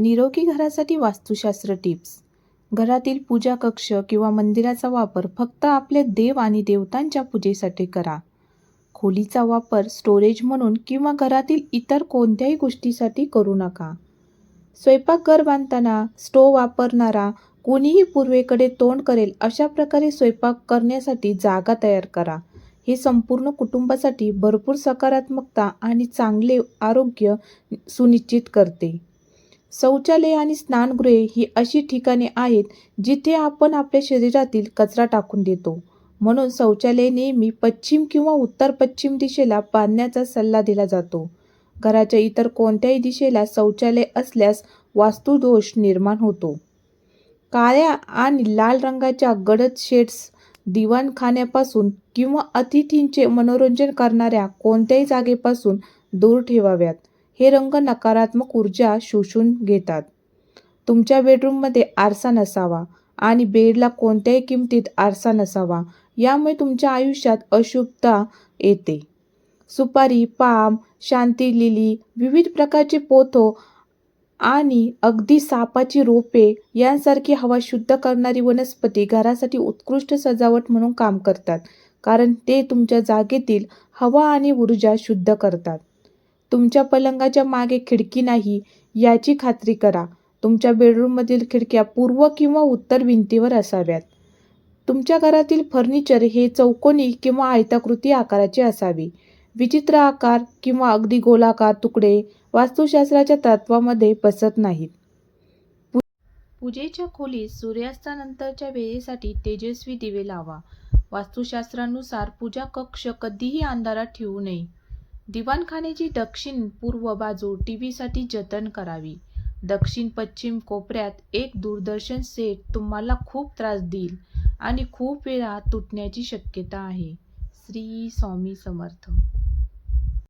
निरोगी घरासाठी वास्तुशास्त्र टिप्स. घरातील पूजा कक्ष किंवा मंदिराचा वापर फक्त आपले देव आणि देवतांच्या पूजेसाठी करा. खोलीचा वापर स्टोरेज म्हणून किंवा घरातील इतर कोणत्याही गोष्टीसाठी करू नका. स्वयंपाकघर बांधताना स्टोव वापरणारा कोणीही पूर्वेकडे तोंड करेल अशा प्रकारे स्वयंपाक करण्यासाठी जागा तयार करा. हे संपूर्ण कुटुंबासाठी भरपूर सकारात्मकता आणि चांगले आरोग्य सुनिश्चित करते. शौचालय आणि स्नानगृहे ही अशी ठिकाणे आहेत जिथे आपण आपल्या शरीरातील कचरा टाकून देतो. म्हणून शौचालय नेहमी पश्चिम किंवा उत्तर पश्चिम दिशेला बांधण्याचा सल्ला दिला जातो. घराच्या इतर कोणत्याही दिशेला शौचालय असल्यास वास्तुदोष निर्माण होतो. काळ्या आणि लाल रंगाच्या गडद शेड्स दिवाणखान्यापासून किंवा अतिथींचे मनोरंजन करणाऱ्या कोणत्याही जागेपासून दूर ठेवाव्यात. हे रंग नकारात्मक ऊर्जा शोषून घेतात. तुमच्या बेडरूममध्ये आरसा नसावा आणि बेडला कोणत्याही किमतीत आरसा नसावा यामुळे तुमच्या आयुष्यात अशुभता येते. सुपारी पाम शांती लिली विविध प्रकारचे पोथो आणि अगदी सापाची रोपे यांसारखी हवा शुद्ध करणारी वनस्पती घरासाठी उत्कृष्ट सजावट म्हणून काम करतात कारण ते तुमच्या जागेतील हवा आणि ऊर्जा शुद्ध करतात. तुमच्या पलंगाच्या मागे खिडकी नाही याची खात्री करा. तुमच्या बेडरूममधील खिडक्या पूर्व किंवा उत्तर भिंतीवर असाव्यात. तुमच्या घरातील फर्निचर हे चौकोनी किंवा आयताकृती आकाराचे असावे. विचित्र आकार किंवा अगदी गोलाकार तुकडे वास्तुशास्त्राच्या तत्वामध्ये बसत नाहीत. पूजेच्या खोलीत सूर्यास्तानंतरच्या वेळेसाठी तेजस्वी दिवे लावा. वास्तुशास्त्रानुसार पूजा कक्ष कधीही अंधारात ठेवू नये. दिवाणखान्याची दक्षिण पूर्व बाजू टी व्हीसाठी जतन करावी. दक्षिण पश्चिम कोपऱ्यात एक दूरदर्शन सेट तुम्हाला खूप त्रास देईल आणि खूप वेळा तुटण्याची शक्यता आहे. श्री स्वामी समर्थ.